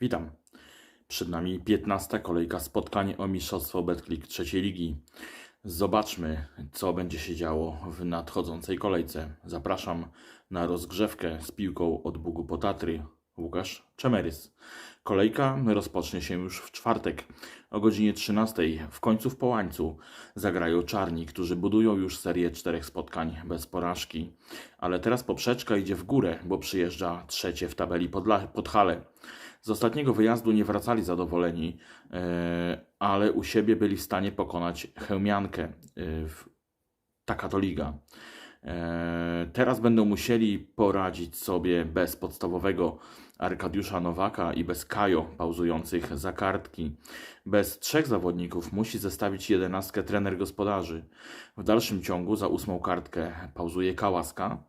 Witam. Przed nami 15 kolejka spotkań o Mistrzostwo Betclic trzeciej ligi. Zobaczmy, co będzie się działo w nadchodzącej kolejce. Zapraszam na rozgrzewkę z piłką od Bugu po Tatry. Łukasz Czemerys. Kolejka rozpocznie się już w czwartek o godzinie 13. W końcu w Połańcu zagrają czarni, którzy budują już serię czterech spotkań bez porażki. Ale teraz poprzeczka idzie w górę, bo przyjeżdża trzecie w tabeli Podla- Podhale. Z ostatniego wyjazdu nie wracali zadowoleni, e, ale u siebie byli w stanie pokonać Chełmiankę. e, Taka to liga. E, Teraz będą musieli poradzić sobie bez podstawowego Arkadiusza Nowaka i bez Kajo pauzujących za kartki. Bez trzech zawodników musi zestawić jedenastkę trener gospodarzy. W dalszym ciągu za ósmą kartkę pauzuje Kałaska.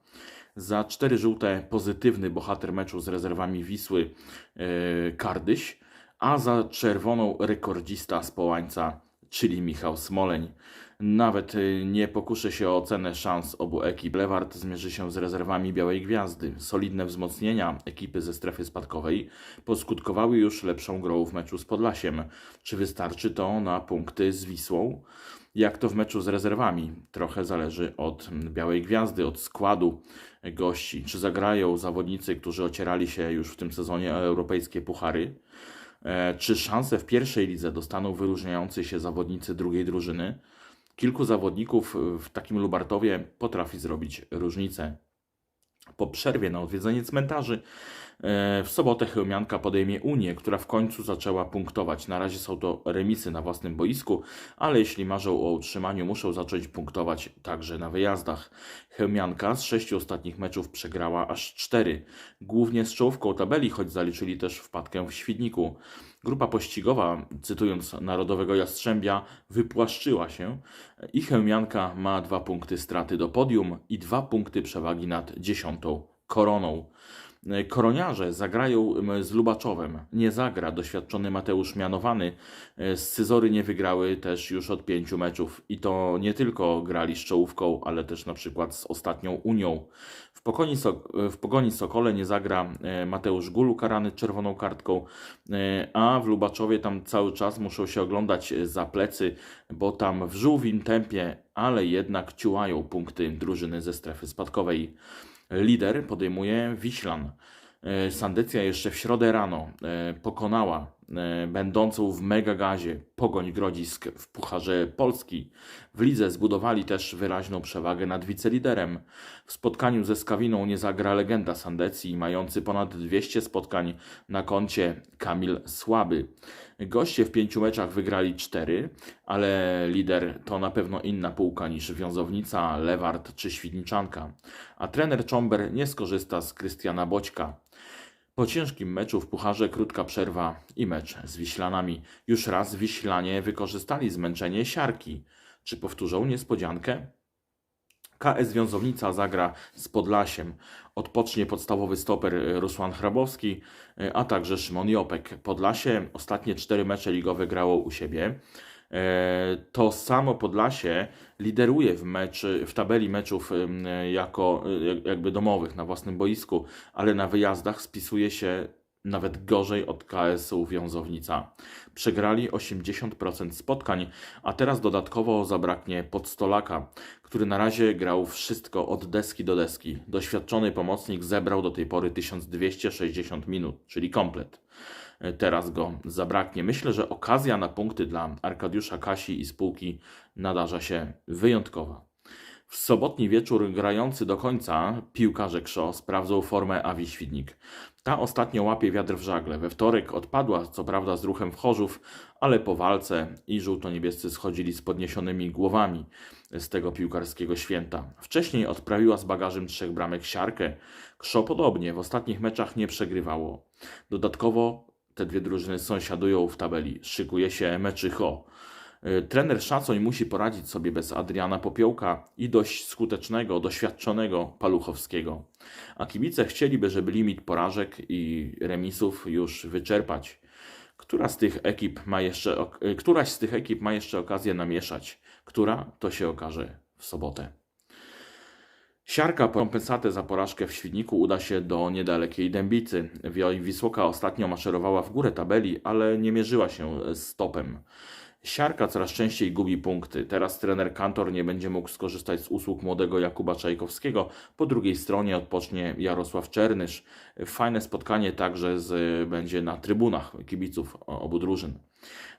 Za cztery żółte pozytywny bohater meczu z rezerwami Wisły e, Kardyś, a za czerwoną rekordzista z Połańca, czyli Michał Smoleń. Nawet e, nie pokuszę się o ocenę szans obu ekip. Lewart zmierzy się z rezerwami Białej Gwiazdy. Solidne wzmocnienia ekipy ze strefy spadkowej poskutkowały już lepszą grą w meczu z Podlasiem. Czy wystarczy to na punkty z Wisłą? Jak to w meczu z rezerwami? Trochę zależy od mm, Białej Gwiazdy, od składu gości. Czy zagrają zawodnicy, którzy ocierali się już w tym sezonie o europejskie puchary? E, Czy szanse w pierwszej lidze dostaną wyróżniający się zawodnicy drugiej drużyny? Kilku zawodników w takim Lubartowie potrafi zrobić różnicę. Po przerwie na odwiedzenie cmentarzy w sobotę Chełmianka podejmie Unię, która w końcu zaczęła punktować. Na razie są to remisy na własnym boisku, ale jeśli marzą o utrzymaniu, muszą zacząć punktować także na wyjazdach. Chełmianka z sześciu ostatnich meczów przegrała aż cztery, głównie z czołówką tabeli, choć zaliczyli też wpadkę w Świdniku. Grupa pościgowa, cytując Narodowego Jastrzębia, wypłaszczyła się i Chełmianka ma dwa punkty straty do podium i dwa punkty przewagi nad dziesiątą koroną. Koroniarze zagrają z Lubaczowem. Nie zagra doświadczony Mateusz Mianowany. E, Z Cyzory nie wygrały też już od pięciu meczów. I to nie tylko grali z czołówką, ale też na przykład z ostatnią Unią. W Pogoni, Sok- w Pogoni Sokole nie zagra e, Mateusz Gulu karany czerwoną kartką, e, a w Lubaczowie tam cały czas muszą się oglądać e, za plecy, bo tam w żółwim tempie, ale jednak ciułają punkty drużyny ze strefy spadkowej. Lider podejmuje Wiślan. E, Sandecja jeszcze w środę rano e, pokonała będącą w megagazie Pogoń Grodzisk w Pucharze Polski. W lidze zbudowali też wyraźną przewagę nad wiceliderem. W spotkaniu ze Skawiną nie zagra legenda Sandecji, mający ponad 200 spotkań na koncie Kamil Słaby. Goście w pięciu meczach wygrali cztery, ale lider to na pewno inna półka niż Wiązownica, Lewart czy Świdniczanka. A trener Czomber nie skorzysta z Krystiana Boćka. Po ciężkim meczu w Pucharze krótka przerwa i mecz z Wiślanami. Już raz Wiślanie wykorzystali zmęczenie siarki. Czy powtórzą niespodziankę? KS Wiązownica zagra z Podlasiem. Odpocznie podstawowy stoper e, Rusłan Hrabowski, e, a także Szymon Jopek. Podlasie ostatnie cztery mecze ligowe grało u siebie. E, To samo Podlasie lideruje w, mecz, w tabeli meczów jako e, jak- jakby domowych na własnym boisku, ale na wyjazdach spisuje się nawet gorzej od KS-u Wiązownica. Przegrali 80% spotkań, a teraz dodatkowo zabraknie podstolaka, który na razie grał wszystko od deski do deski. Doświadczony pomocnik zebrał do tej pory 1260 minut, czyli komplet. Teraz go zabraknie. Myślę, że okazja na punkty dla Arkadiusza Kasi i spółki nadarza się wyjątkowa. W sobotni wieczór grający do końca piłkarze Krzo sprawdzą formę Awi Świdnik. Ta ostatnio łapie wiatr w żagle. We wtorek odpadła co prawda z ruchem w Chorzów, ale po walce i żółto-niebiescy schodzili z podniesionymi głowami z tego piłkarskiego święta. Wcześniej odprawiła z bagażem trzech bramek siarkę. Krzo podobnie w ostatnich meczach nie przegrywało. Dodatkowo te dwie drużyny sąsiadują w tabeli. Szykuje się meczycho. Y, Trener Szacoń musi poradzić sobie bez Adriana Popiołka i dość skutecznego, doświadczonego Paluchowskiego. A kibice chcieliby, żeby limit porażek i remisów już wyczerpać. Która z tych ekip ma jeszcze, y, któraś z tych ekip ma jeszcze okazję namieszać? Która to się okaże w sobotę. Siarka po kompensatę za porażkę w Świdniku uda się do niedalekiej Dębicy. Wi- Wisłoka ostatnio maszerowała w górę tabeli, ale nie mierzyła się z topem. Siarka coraz częściej gubi punkty. Teraz trener Kantor nie będzie mógł skorzystać z usług młodego Jakuba Czajkowskiego. Po drugiej stronie odpocznie Jarosław Czernysz. Fajne spotkanie także z, będzie na trybunach kibiców obu drużyn.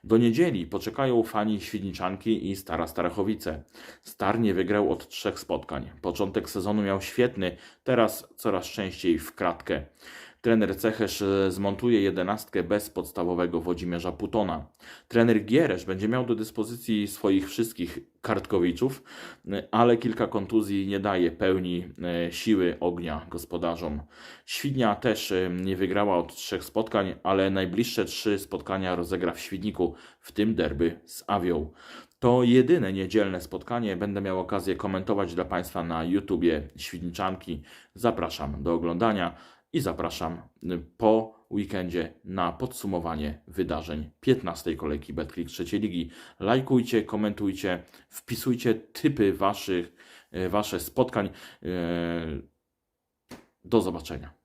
Do niedzieli poczekają fani Świdniczanki i Stara Starachowice. Star nie wygrał od trzech spotkań. Początek sezonu miał świetny, teraz coraz częściej w kratkę. Trener Cechesz e, zmontuje jedenastkę bez podstawowego Włodzimierza Putona. Trener Gieresz będzie miał do dyspozycji swoich wszystkich kartkowiczów, e, ale kilka kontuzji nie daje pełni e, siły ognia gospodarzom. Świdnia też nie wygrała od trzech spotkań, ale najbliższe trzy spotkania rozegra w Świdniku, w tym derby z Awią. To jedyne niedzielne spotkanie. Będę miał okazję komentować dla Państwa na YouTubie Świdniczanki. Zapraszam do oglądania i zapraszam y, po weekendzie na podsumowanie wydarzeń 15. kolejki Betclick trzeciej ligi. Lajkujcie, komentujcie, wpisujcie typy waszych, y, wasze spotkań. Y, Do zobaczenia.